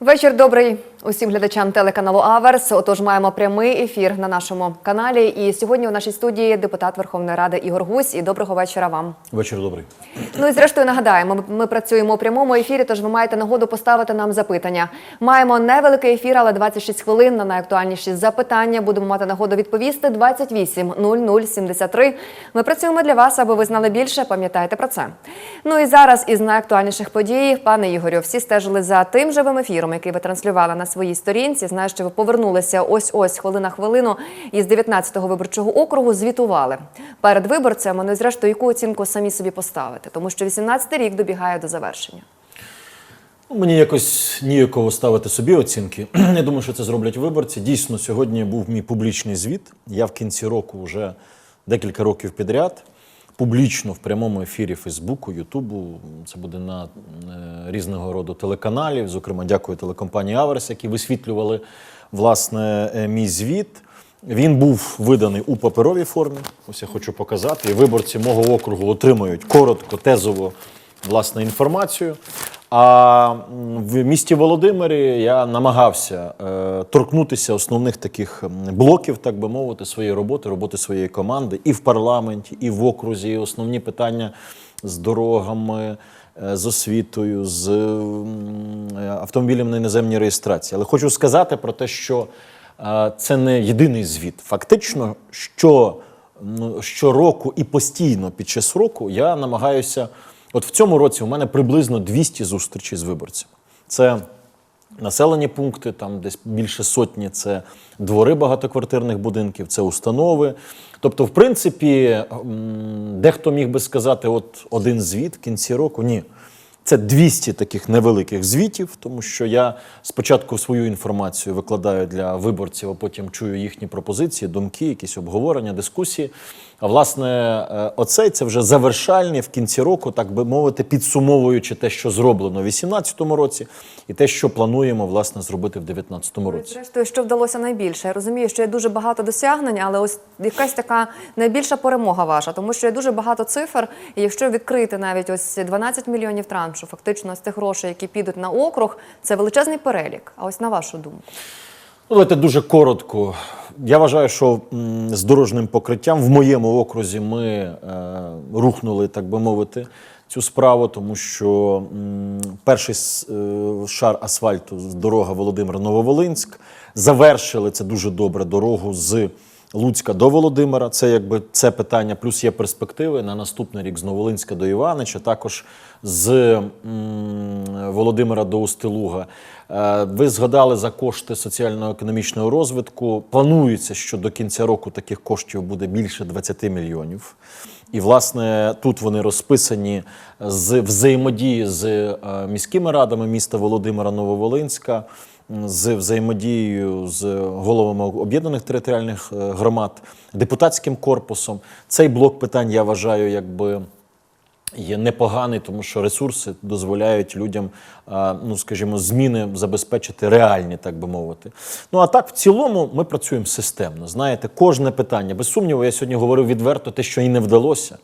Вечір добрий усім глядачам телеканалу Аверс. Отож, маємо прямий ефір на нашому каналі. І сьогодні у нашій студії депутат Верховної Ради Ігор Гусь. І доброго вечора вам. Вечір добрий. Ну і зрештою нагадаємо, ми- ми працюємо у прямому ефірі, тож ви маєте нагоду поставити нам запитання. Маємо невеликий ефір, але 26 хвилин на найактуальніші запитання. Будемо мати нагоду відповісти 28 0073. Ми працюємо для вас, аби ви знали більше. Пам'ятайте про це. Ну і зараз із найактуальніших подій, пане Ігорю, всі стежили за тим живим ефіром, який ви транслювали на своїй сторінці. Знаю, що ви повернулися ось ось хвилина хвилину із 19-го виборчого округу. Звітували перед виборцями. Ну і зрештою, яку оцінку самі собі поставити, тому що 18-й рік добігає до завершення. Ну, Мені якось ніяково ставити собі оцінки. Я думаю, що це зроблять виборці. Дійсно, сьогодні був мій публічний звіт. Я в кінці року вже декілька років підряд. Публічно в прямому ефірі Фейсбуку, Ютубу. Це буде на е, різного роду телеканалів. Зокрема, дякую телекомпанії Аверс, які висвітлювали власне е, мій звіт. Він був виданий у паперовій формі. Ось я хочу показати. І виборці мого округу отримують коротко, тезово власне інформацію. А в місті Володимирі я намагався е, торкнутися основних таких блоків, так би мовити, своєї роботи, роботи своєї команди і в парламенті, і в окрузі. Основні питання з дорогами, е, з освітою, з е, автомобілем на іноземній реєстрації. Але хочу сказати про те, що е, це не єдиний звіт. Фактично, що ну, щороку і постійно під час року я намагаюся. От в цьому році у мене приблизно 200 зустрічей з виборцями. Це населені пункти, там десь більше сотні, це двори багатоквартирних будинків, це установи. Тобто, в принципі, дехто міг би сказати, от один звіт в кінці року. Ні. Це 200 таких невеликих звітів, тому що я спочатку свою інформацію викладаю для виборців, а потім чую їхні пропозиції, думки, якісь обговорення, дискусії. Власне, е, оцей це вже завершальний в кінці року, так би мовити, підсумовуючи те, що зроблено в 2018 році, і те, що плануємо власне зробити в 2019 році. Зрештою, що вдалося найбільше? Я розумію, що є дуже багато досягнень, але ось якась така найбільша перемога ваша, тому що є дуже багато цифр. І якщо відкрити навіть ось 12 мільйонів траншу, фактично з тих грошей, які підуть на округ, це величезний перелік. А ось на вашу думку. Ну, Давайте дуже коротко. Я вважаю, що з дорожнім покриттям в моєму окрузі ми е, рухнули, так би мовити, цю справу, тому що м, перший е, шар асфальту з дорога Володимир-Нововолинськ завершили це дуже добре дорогу з Луцька до Володимира. Це якби це питання. Плюс є перспективи на наступний рік з Новолинська до Іванича, також з м, Володимира до Устилуга. Е, Ви згадали за кошти соціально-економічного розвитку. Планується, що до кінця року таких коштів буде більше 20 мільйонів. І, власне, тут вони розписані з взаємодії з е, міськими радами міста Володимира Нововолинська, з взаємодією з головами об'єднаних територіальних е, громад, депутатським корпусом. Цей блок питань я вважаю, якби є непоганий, тому що ресурси дозволяють людям, ну скажімо, зміни забезпечити реальні, так би мовити. Ну а так, в цілому, ми працюємо системно. Знаєте, кожне питання, без сумніву, я сьогодні говорив відверто, те, що і не вдалося.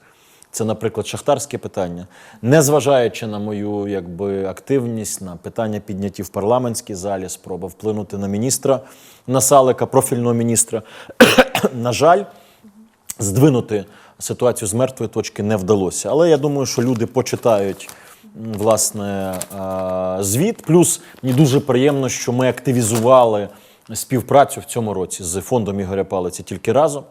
Це, наприклад, шахтарське питання, незважаючи на мою якби активність, на питання підняті в парламентській залі, спроба вплинути на міністра Насалика, профільного міністра. на жаль, здвинути ситуацію з мертвої точки не вдалося. Але я думаю, що люди почитають власне е, звіт. Плюс мені дуже приємно, що ми активізували співпрацю в цьому році з фондом Ігоря Палиці тільки разом.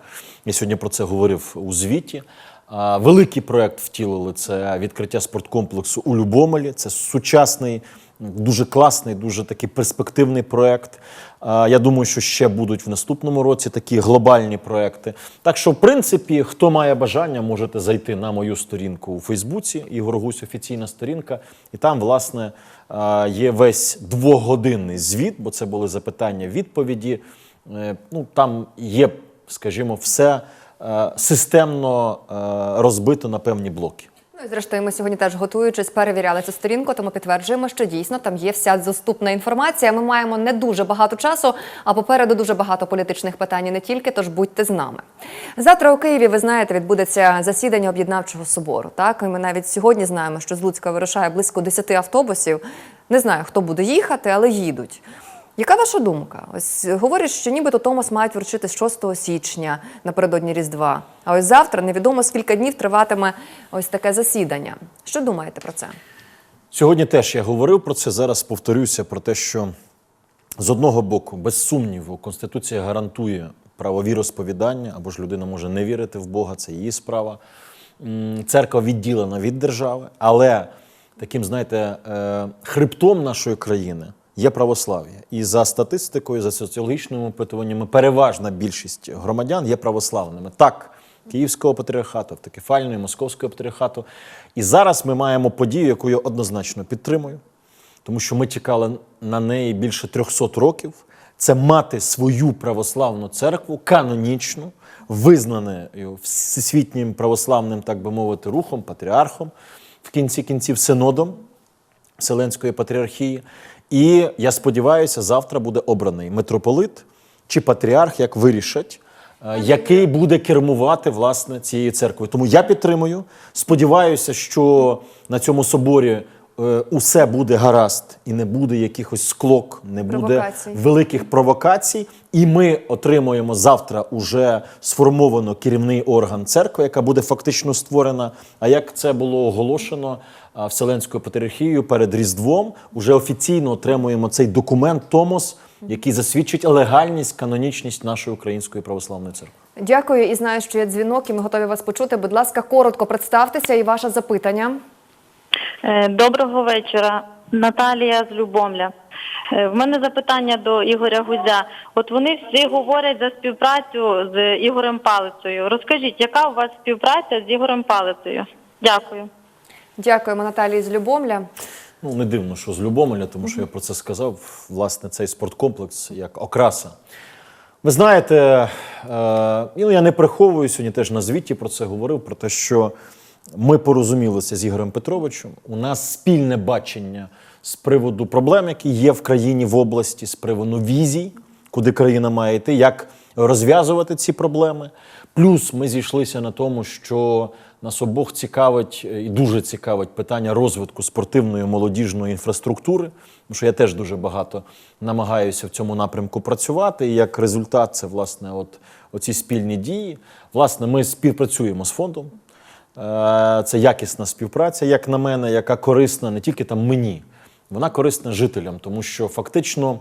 Я сьогодні про це говорив у звіті. Е, Великий проект втілили це відкриття спорткомплексу у Любомелі. Це сучасний, дуже класний, дуже такий перспективний проект. Я думаю, що ще будуть в наступному році такі глобальні проекти. Так що, в принципі, хто має бажання, можете зайти на мою сторінку у Фейсбуці, Ігор Гусь, офіційна сторінка, і там, власне, є весь двогодинний звіт, бо це були запитання, відповіді. Е, Ну, там є, скажімо, все е, системно е, розбито на певні блоки. Ну зрештою, ми сьогодні теж готуючись, перевіряли цю сторінку, тому підтверджуємо, що дійсно там є вся доступна інформація. Ми маємо не дуже багато часу, а попереду дуже багато політичних питань не тільки. Тож будьте з нами. Завтра у Києві, ви знаєте, відбудеться засідання об'єднавчого собору. Так і ми навіть сьогодні знаємо, що з Луцька вирушає близько 10 автобусів. Не знаю, хто буде їхати, але їдуть. Яка ваша думка? Ось говорять, що нібито Томос мають вручити з 6 січня напередодні Різдва. А ось завтра невідомо скільки днів триватиме ось таке засідання. Що думаєте про це? Сьогодні теж я говорив про це. Зараз повторюся про те, що з одного боку, без сумніву, Конституція гарантує право віросповідання, або ж людина може не вірити в Бога, це її справа. Церква відділена від держави, але таким, знаєте, е, хребтом нашої країни є православ'я. І за статистикою, за соціологічними опитуваннями, переважна більшість громадян є православними. Так, Київського патріархату, автокефальної, Московського патріархату. І зараз ми маємо подію, яку я однозначно підтримую тому що ми чекали на неї більше 300 років. Це мати свою православну церкву, канонічну, визнаною всесвітнім православним, так би мовити, рухом, патріархом, в кінці кінців синодом Вселенської патріархії. І я сподіваюся, завтра буде обраний митрополит чи патріарх, як вирішать, е, який буде кермувати власне цією церквою. Тому я підтримую. Сподіваюся, що на цьому соборі усе буде гаразд і не буде якихось склок, не буде великих провокацій. І ми отримуємо завтра уже сформовано керівний орган церкви, яка буде фактично створена. А як це було оголошено Вселенською патріархією перед Різдвом, уже офіційно отримуємо цей документ Томос, який засвідчить легальність, канонічність нашої української православної церкви. Дякую і знаю, що є дзвінок, і ми готові вас почути. Будь ласка, коротко представтеся і ваше запитання. Е, Доброго вечора, Наталія з Любомля. Е, В мене запитання до Ігоря Гузя. От вони всі говорять за співпрацю з Ігорем Палицею. Розкажіть, яка у вас співпраця з Ігорем Палицею? Дякую. Дякуємо Наталії з Любомля. Ну, не дивно, що з Любомеля, тому що я про це сказав. Власне, цей спорткомплекс як окраса. Ви знаєте, е, ну, я не приховую сьогодні теж на звіті про це говорив, про те, що ми порозумілися з Ігорем Петровичем. У нас спільне бачення з приводу проблем, які є в країні в області, з приводу візій, куди країна має йти, як розв'язувати ці проблеми. Плюс ми зійшлися на тому, що нас обох цікавить е, і дуже цікавить питання розвитку спортивної молодіжної інфраструктури, тому що я теж дуже багато намагаюся в цьому напрямку працювати. І як результат, це власне от оці спільні дії. Власне, ми співпрацюємо з фондом. Е, Це якісна співпраця, як на мене, яка корисна не тільки там мені, вона корисна жителям, тому що фактично.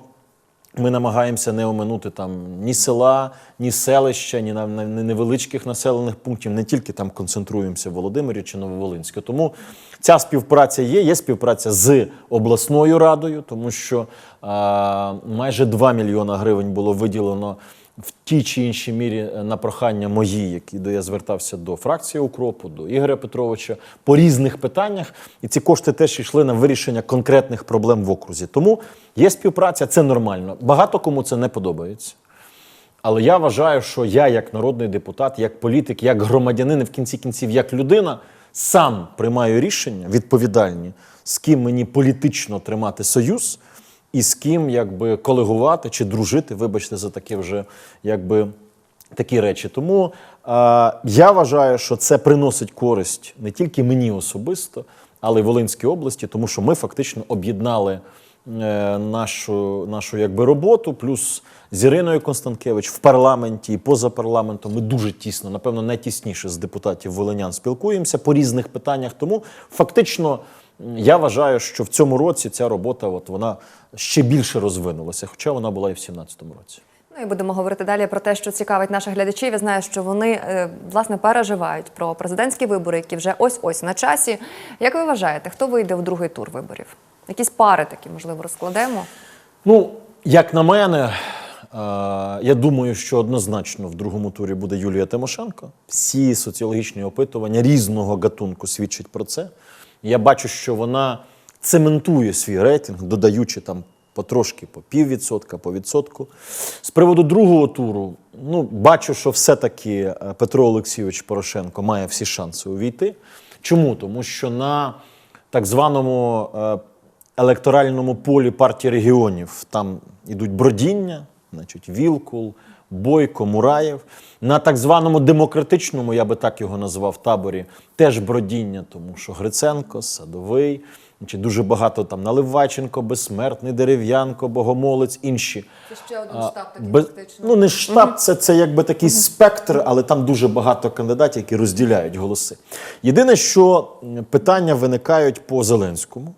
Ми намагаємося не оминути там ні села, ні селища, ні на невеличких населених пунктів, не тільки там концентруємося в Володимирі чи Нововолинську. Тому ця співпраця є. Є співпраця з обласною радою, тому що а, майже 2 мільйона гривень було виділено в тій чи іншій мірі е, на прохання мої, які де я звертався до фракції Укропу, до Ігоря Петровича по різних питаннях. І ці кошти теж йшли на вирішення конкретних проблем в окрузі. Тому є співпраця, це нормально. Багато кому це не подобається. Але я вважаю, що я, як народний депутат, як політик, як громадянин, в кінці кінців, як людина, сам приймаю рішення відповідальні, з ким мені політично тримати союз, і з ким якби колегувати чи дружити, вибачте, за таке вже якби такі речі. Тому е, я вважаю, що це приносить користь не тільки мені особисто, але й Волинській області, тому що ми фактично об'єднали е, нашу, нашу якби, роботу, плюс з Іриною Констанкевич в парламенті і поза парламентом. Ми дуже тісно, напевно, найтісніше з депутатів волинян спілкуємося по різних питаннях. Тому фактично. Я вважаю, що в цьому році ця робота от вона ще більше розвинулася, хоча вона була і в 2017 році. Ну і будемо говорити далі про те, що цікавить наших глядачів. Я знаю, що вони е, власне переживають про президентські вибори, які вже ось ось на часі. Як ви вважаєте, хто вийде в другий тур виборів? Якісь пари такі, можливо, розкладемо? Ну, як на мене, е, я думаю, що однозначно в другому турі буде Юлія Тимошенко. Всі соціологічні опитування різного гатунку свідчать про це. Я бачу, що вона цементує свій рейтинг, додаючи там потрошки по піввідсотка, по відсотку. З приводу другого туру, ну, бачу, що все-таки е, Петро Олексійович Порошенко має всі шанси увійти. Чому? Тому що на так званому е, електоральному полі партії регіонів там ідуть бродіння, значить, Вілкул, Бойко, Мураєв. На так званому демократичному, я би так його назвав, таборі, теж бродіння, тому що Гриценко, Садовий, Значить, дуже багато там Наливайченко, Безсмертний, Дерев'янко, Богомолець, інші. Це ще один штаб такий без- фактично. Ну, не штаб, це, це якби такий спектр, але там дуже багато кандидатів, які розділяють голоси. Єдине, що питання виникають по Зеленському,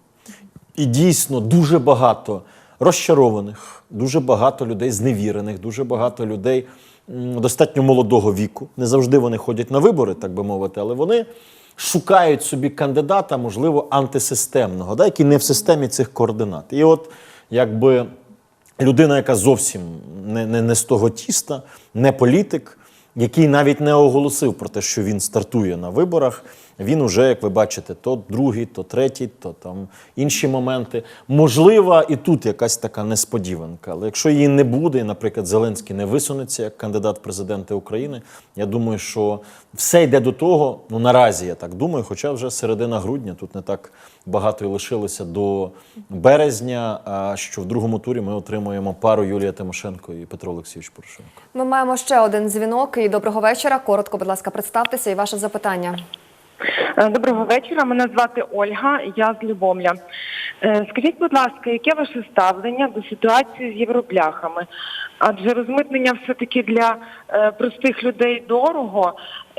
і дійсно дуже багато розчарованих, дуже багато людей зневірених, дуже багато людей достатньо молодого віку. Не завжди вони ходять на вибори, так би мовити, але вони шукають собі кандидата, можливо, антисистемного, да, який не в системі цих координат. І от якби людина, яка зовсім не, не, не з того тіста, не політик, який навіть не оголосив про те, що він стартує на виборах. Він уже, як ви бачите, то другий, то третій, то там інші моменти. Можлива і тут якась така несподіванка. Але якщо її не буде, і, наприклад, Зеленський не висунеться як кандидат в президенти України, я думаю, що все йде до того. Ну наразі я так думаю, хоча вже середина грудня тут не так багато і лишилося до березня. А що в другому турі ми отримуємо пару Юлія Тимошенко і Петро Олексійович Порошенко. Ми маємо ще один дзвінок. І доброго вечора. Коротко, будь ласка, представтеся і ваше запитання. Е, Доброго вечора. Мене звати Ольга. Я з Любомля. Е, Скажіть, будь ласка, яке ваше ставлення до ситуації з євробляхами? Адже розмитнення все-таки для е, простих людей дорого,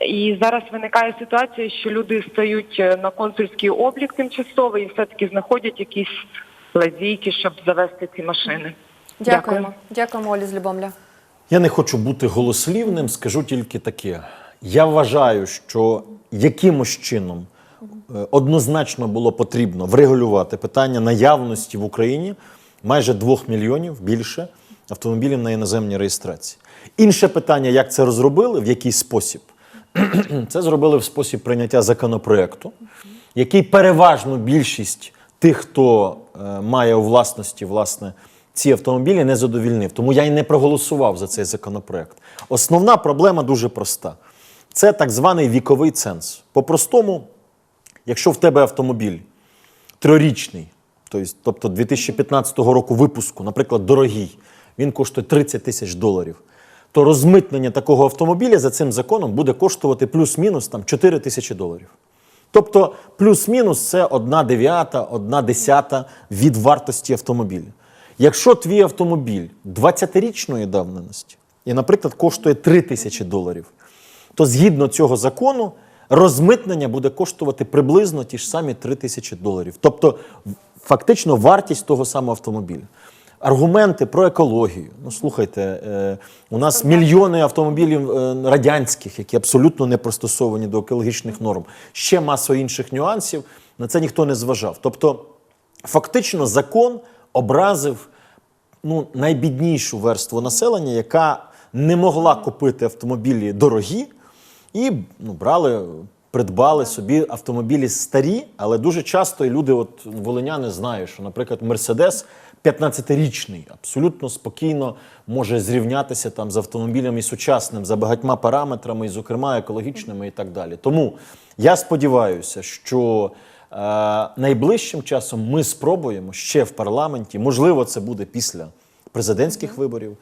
і зараз виникає ситуація, що люди стають на консульський облік тимчасовий і все-таки знаходять якісь лазійки, щоб завести ці машини. Дякуємо. Дякуємо, Олі з Любомля. Я не хочу бути голослівним, скажу тільки таке. Я вважаю, що якимось чином е, однозначно було потрібно врегулювати питання наявності в Україні майже 2 мільйонів більше автомобілів на іноземній реєстрації. Інше питання, як це розробили, в який спосіб. Це зробили в спосіб прийняття законопроекту, який переважну більшість тих, хто е, має у власності власне ці автомобілі, не задовільнив. Тому я й не проголосував за цей законопроект. Основна проблема дуже проста: це так званий віковий ценз. По-простому, якщо в тебе автомобіль трирічний, тобто- тобто 2015 року випуску, наприклад, дорогий, він коштує 30 тисяч доларів. То розмитнення такого автомобіля за цим законом буде коштувати плюс-мінус там 4 тисячі доларів. Тобто плюс-мінус це одна дев'ята, одна десята від вартості автомобіля. Якщо твій автомобіль 20-річної давненості і, наприклад, коштує 3 тисячі доларів, то згідно цього закону розмитнення буде коштувати приблизно ті ж самі 3 тисячі доларів. Тобто, фактично, вартість того самого автомобіля. Аргументи про екологію. Ну, слухайте, е, у нас мільйони автомобілів е, радянських, які абсолютно не пристосовані до екологічних норм. Ще маса інших нюансів. На це ніхто не зважав. Тобто, фактично, закон образив ну, найбіднішу верству населення, яка не могла купити автомобілі дорогі, і ну, брали, придбали собі автомобілі старі, але дуже часто і люди, от волиняни, знають, що, наприклад, Мерседес 15-річний, абсолютно спокійно може зрівнятися там з автомобілем і сучасним за багатьма параметрами, і, зокрема, екологічними і так далі. Тому я сподіваюся, що е, найближчим часом ми спробуємо ще в парламенті, можливо, це буде після президентських виборів.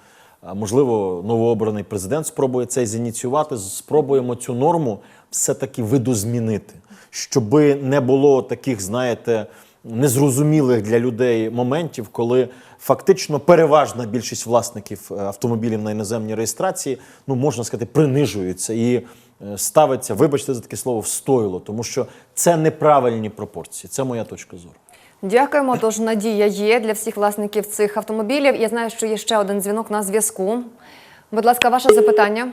Можливо, новообраний президент спробує це зініціювати. Спробуємо цю норму все-таки видозмінити, щоб не було таких, знаєте, незрозумілих для людей моментів, коли фактично переважна більшість власників е, автомобілів на іноземній реєстрації, ну можна сказати, принижуються і е, ставиться, вибачте за таке слово, в стойло, тому що це неправильні пропорції. Це моя точка зору. Дякуємо. Тож надія є для всіх власників цих автомобілів. Я знаю, що є ще один дзвінок на зв'язку. Будь ласка, ваше запитання.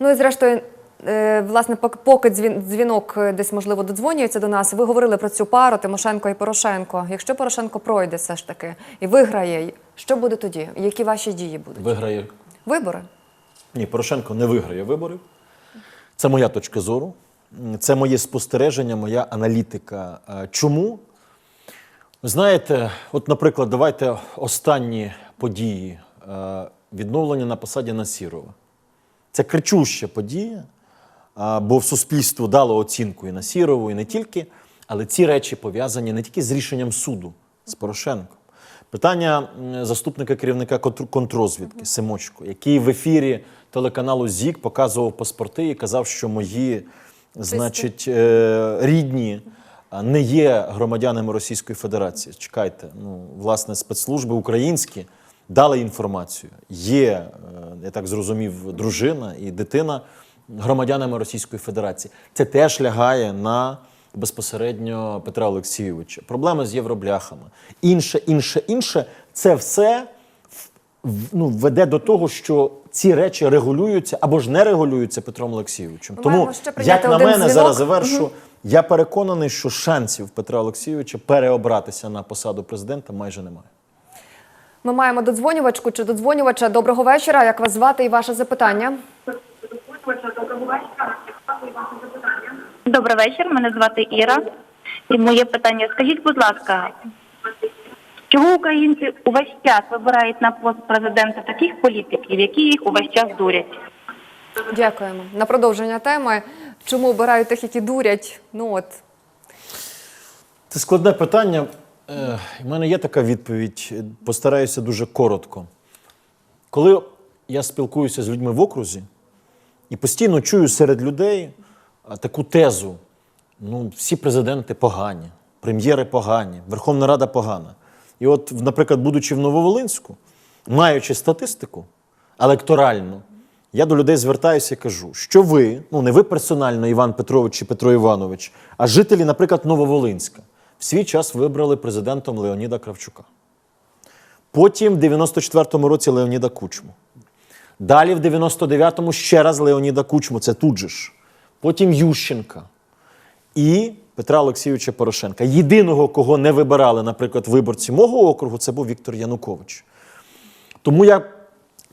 Ну і зрештою, е, власне, поки дзвінок е, десь можливо додзвонюється до нас. Ви говорили про цю пару Тимошенко і Порошенко. Якщо Порошенко пройде все ж таки і виграє, що буде тоді? Які ваші дії будуть? Виграє Вибори? Ні, Порошенко не виграє вибори. Це моя точка зору. Це моє спостереження, моя аналітика. Е, Чому? Ви Знаєте, от, наприклад, давайте останні події е, відновлення на посаді Насірова. Це кричуща подія, бо в суспільство дало оцінку і Насірову, і не тільки, але ці речі пов'язані не тільки з рішенням суду, з Порошенком. Питання заступника керівника контр- контррозвідки Семочко, який в ефірі телеканалу ЗІК показував паспорти і казав, що мої, значить, е, рідні не є громадянами Російської Федерації. Чекайте, ну власне спецслужби українські дали інформацію. Є, е, я так зрозумів, дружина і дитина громадянами Російської Федерації. Це теж лягає на безпосередньо Петра Олексійовича. Проблеми з євробляхами. Інше, інше, інше це все ну, веде до того, що ці речі регулюються або ж не регулюються Петром Олексійовичем. Тому, як на мене, зараз завершу. Я переконаний, що шансів Петра Олексійовича переобратися на посаду президента майже немає. Ми маємо додзвонювачку чи додзвонювача. Доброго вечора. Як вас звати і ваше запитання? Добрий вечір, мене звати Іра. І моє питання: скажіть, будь ласка, чому українці увесь час вибирають на пост президента таких політиків, які їх увесь час дурять? Дякуємо. На продовження теми. Чому обирають тих, які дурять? Ну от Це складне питання. Е, У мене є така відповідь. Постараюся дуже коротко. Коли я спілкуюся з людьми в окрузі і постійно чую серед людей таку тезу: ну, всі президенти погані, прем'єри погані, Верховна Рада погана. І от, наприклад, будучи в Нововолинську, маючи статистику електоральну, я до людей звертаюся і кажу, що ви, ну не ви персонально, Іван Петрович чи Петро Іванович, а жителі, наприклад, Нововолинська, в свій час вибрали президентом Леоніда Кравчука. Потім в 94-му році Леоніда Кучму. Далі в 99-му ще раз Леоніда Кучму, це тут же ж. Потім Ющенка і Петра Олексійовича Порошенка. Єдиного, кого не вибирали, наприклад, виборці мого округу, це був Віктор Янукович. Тому я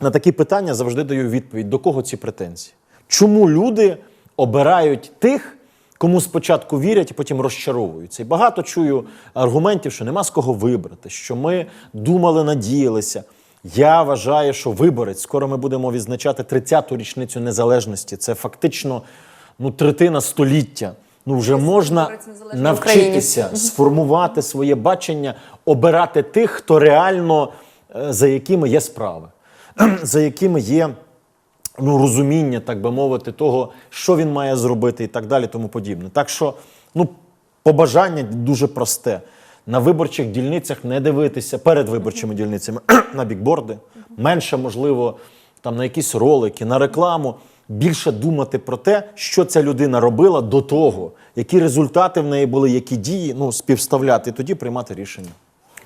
на такі питання завжди даю відповідь: до кого ці претензії? Чому люди обирають тих, кому спочатку вірять, і потім розчаровуються? І багато чую аргументів, що нема з кого вибрати, що ми думали, надіялися. Я вважаю, що виборець, скоро ми будемо відзначати 30-ту річницю незалежності. Це фактично ну, третина століття. Ну, вже можна навчитися сформувати своє бачення, обирати тих, хто реально е, за якими є справи, за якими є ну, розуміння, так би мовити, того, що він має зробити і так далі, тому подібне. Так що, ну, побажання дуже просте. На виборчих дільницях не дивитися перед виборчими дільницями на бікборди, менше, можливо, там на якісь ролики, на рекламу. Більше думати про те, що ця людина робила до того, які результати в неї були, які дії, ну, співставляти, і тоді приймати рішення.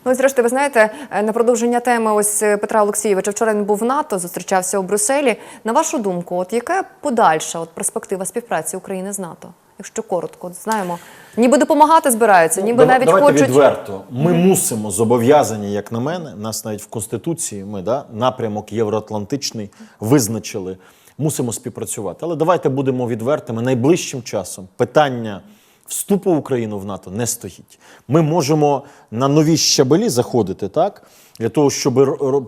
Ну, і зрештою, ви знаєте, е, на продовження теми ось е, Петра Олексійовича. Вчора він був в НАТО, зустрічався у Брюсселі. На вашу думку, от яка подальша от перспектива співпраці України з НАТО? Якщо коротко, от знаємо, ніби допомагати збираються, ніби Дава- навіть давайте хочуть. відверто. Ми мусимо зобов'язані, як на мене, нас навіть в Конституції ми да, напрямок євроатлантичний визначили. Мусимо співпрацювати. Але давайте будемо відвертими. Найближчим часом питання вступу України в НАТО не стоїть. Ми можемо на нові щабелі заходити, так? Для того, щоб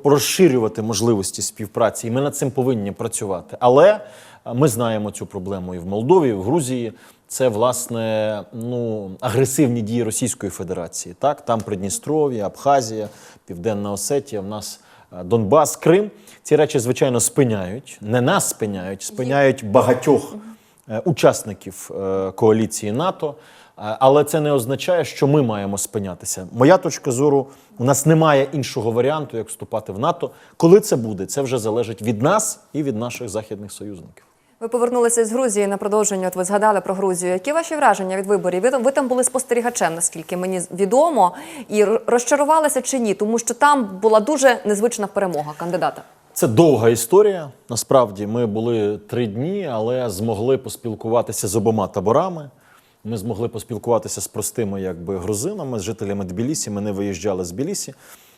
розширювати можливості співпраці, і ми над цим повинні працювати. Але ми знаємо цю проблему і в Молдові, і в Грузії. Це власне ну агресивні дії Російської Федерації. Так, там Придністров'я, Абхазія, Південна Осетія. В нас е, Донбас, Крим. Ці речі, звичайно, спиняють. Не нас спиняють, спиняють багатьох е, учасників е, коаліції НАТО. Е, Але це не означає, що ми маємо спинятися. Моя точка зору: у нас немає іншого варіанту, як вступати в НАТО. Коли це буде, це вже залежить від нас і від наших західних союзників. Ви повернулися з Грузії на продовження. От ви згадали про Грузію. Які ваші враження від виборів? Ви, ви там були спостерігачем, наскільки мені відомо, і розчарувалися чи ні? Тому що там була дуже незвична перемога кандидата. Це довга історія. Насправді ми були три дні, але змогли поспілкуватися з обома таборами. Ми змогли поспілкуватися з простими якби грузинами, з жителями Тбілісі. Ми не виїжджали з Тбілісі.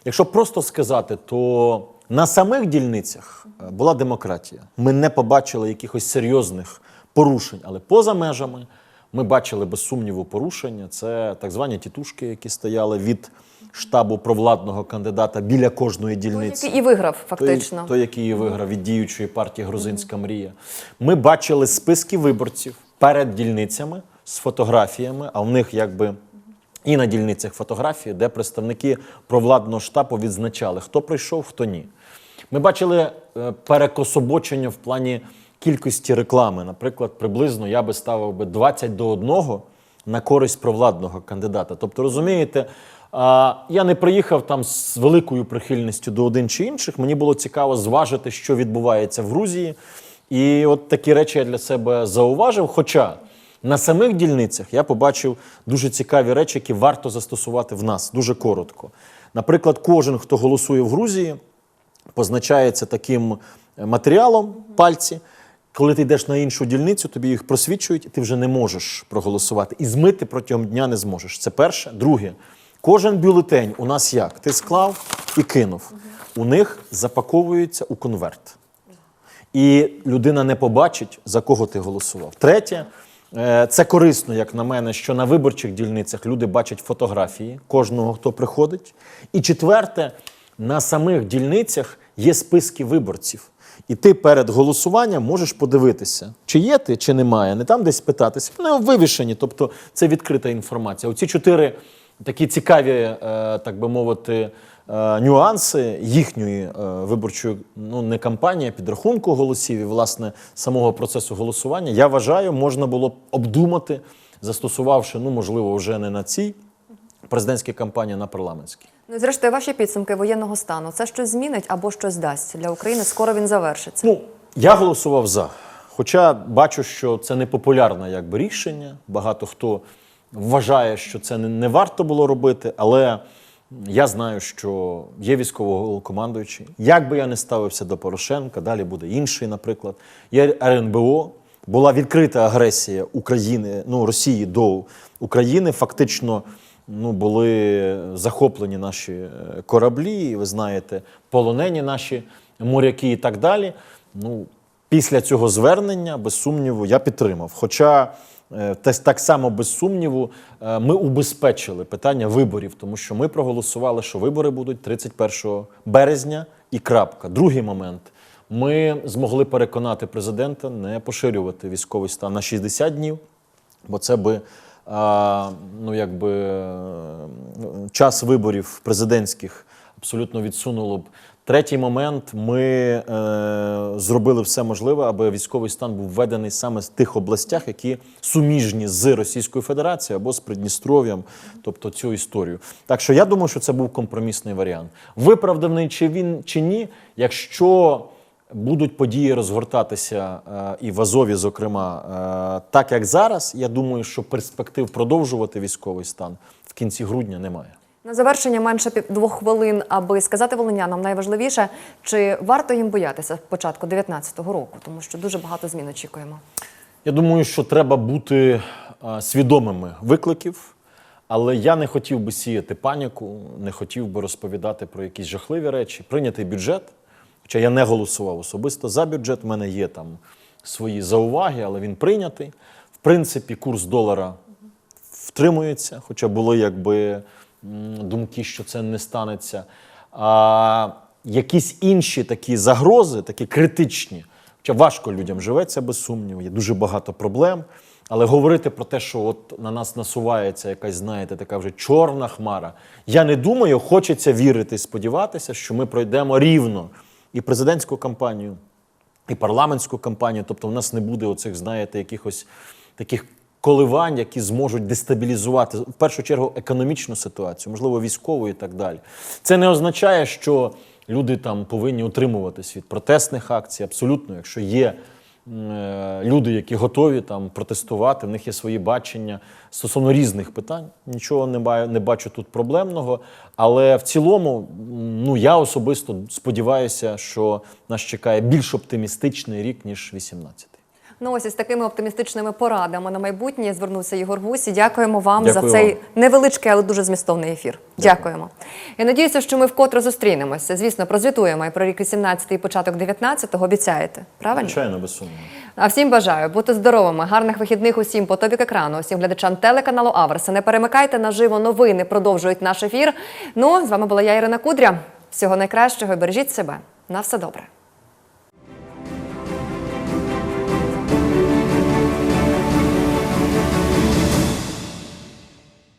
Якщо просто сказати, то на самих дільницях е, була демократія. Ми не побачили якихось серйозних порушень, але поза межами ми бачили без сумніву порушення. Це так звані тітушки, які стояли від штабу провладного кандидата біля кожної дільниці. Який і виграв фактично. Той, той, який її виграв від діючої партії Грузинська мрія. Ми бачили списки виборців перед дільницями з фотографіями, а в них якби. І на дільницях фотографії, де представники провладного штабу відзначали, хто прийшов, хто ні. Ми бачили е, перекособочення в плані кількості реклами. Наприклад, приблизно я би ставив би 20 до 1 на користь провладного кандидата. Тобто, розумієте, я не приїхав там з великою прихильністю до один чи інших. Мені було цікаво зважити, що відбувається в Грузії. І от такі речі я для себе зауважив. Хоча на самих дільницях я побачив дуже цікаві речі, які варто застосувати в нас дуже коротко. Наприклад, кожен, хто голосує в Грузії, позначається таким е, матеріалом пальці. Коли ти йдеш на іншу дільницю, тобі їх просвічують, і ти вже не можеш проголосувати. І змити протягом дня не зможеш. Це перше. Друге, кожен бюлетень у нас як? Ти склав і кинув. У них запаковується у конверт. І людина не побачить, за кого ти голосував. Третє, е, це корисно, як на мене, що на виборчих дільницях люди бачать фотографії кожного, хто приходить. І четверте, на самих дільницях є списки виборців. І ти перед голосуванням можеш подивитися, чи є ти, чи немає. Не там десь питатися. Вони вивішені, тобто це відкрита інформація. Оці чотири такі цікаві, е, так би мовити, е, нюанси їхньої е, виборчої ну не кампанії, а підрахунку голосів і власне самого процесу голосування. Я вважаю, можна було б обдумати, застосувавши, ну можливо, вже не на цій президентській кампанії, а на парламентській. Ну зрештою, ваші підсумки воєнного стану це щось змінить або щось дасть для України. Скоро він завершиться. Ну, я голосував за. Хоча бачу, що це непопулярне якби рішення. Багато хто вважає, що це не, варто було робити, але я знаю, що є військовоголовкомандуючий. Як би я не ставився до Порошенка, далі буде інший, наприклад. Є РНБО. Була відкрита агресія України, ну Росії до України. Фактично, ну були захоплені наші е, кораблі, ви знаєте, полонені наші моряки і так далі. Ну, після цього звернення, без сумніву, я підтримав. Хоча е, те- так само без сумніву е, ми убезпечили питання виборів, тому що ми проголосували, що вибори будуть 31 березня і крапка. Другий момент. Ми змогли переконати президента не поширювати військовий стан на 60 днів, бо це би ну, якби, час виборів президентських абсолютно відсунуло б. Третій момент ми е, зробили все можливе, аби військовий стан був введений саме з тих областях, які суміжні з Російською Федерацією або з Придністров'ям, тобто цю історію. Так що я думаю, що це був компромісний варіант. Виправданий чи він чи ні, якщо будуть події розгортатися е, і в Азові, зокрема, е, так як зараз, я думаю, що перспектив продовжувати військовий стан в кінці грудня немає. На завершення менше двох хвилин, аби сказати волинянам найважливіше, чи варто їм боятися початку 19-го року, тому що дуже багато змін очікуємо. Я думаю, що треба бути е, свідомими викликів, але я не хотів би сіяти паніку, не хотів би розповідати про якісь жахливі речі. Прийнятий бюджет, хоча я не голосував особисто за бюджет, в мене є там свої зауваги, але він прийнятий. В принципі, курс долара втримується, хоча були якби думки, що це не станеться. А якісь інші такі загрози, такі критичні, хоча важко людям живеться без сумніву, є дуже багато проблем. Але говорити про те, що от на нас насувається якась, знаєте, така вже чорна хмара. Я не думаю, хочеться вірити сподіватися, що ми пройдемо рівно і президентську кампанію, і парламентську кампанію. Тобто, в нас не буде оцих, знаєте, якихось таких коливань, які зможуть дестабілізувати в першу чергу економічну ситуацію, можливо, військову і так далі. Це не означає, що люди там повинні утримуватись від протестних акцій. Абсолютно, якщо є люди, які готові там протестувати, в них є свої бачення стосовно різних питань. Нічого не бачу тут проблемного. Але в цілому, ну я особисто сподіваюся, що нас чекає більш оптимістичний рік ніж 18 Ну ось із такими оптимістичними порадами на майбутнє звернувся Ігор Гусі. Дякуємо вам Дякую за цей вам. невеличкий, але дуже змістовний ефір. Дякуємо. Я надіюся, що ми вкотре зустрінемося. Звісно, прозвітуємо і про рік 18 і початок 19-го. Обіцяєте, правильно? Звичайно, без сумніву. А всім бажаю бути здоровими, гарних вихідних усім по тобік екрану, усім глядачам телеканалу Аверса. Не перемикайте наживо новини. Продовжують наш ефір. Ну з вами була я, Ірина Кудря. Всього найкращого бережіть себе. На все добре.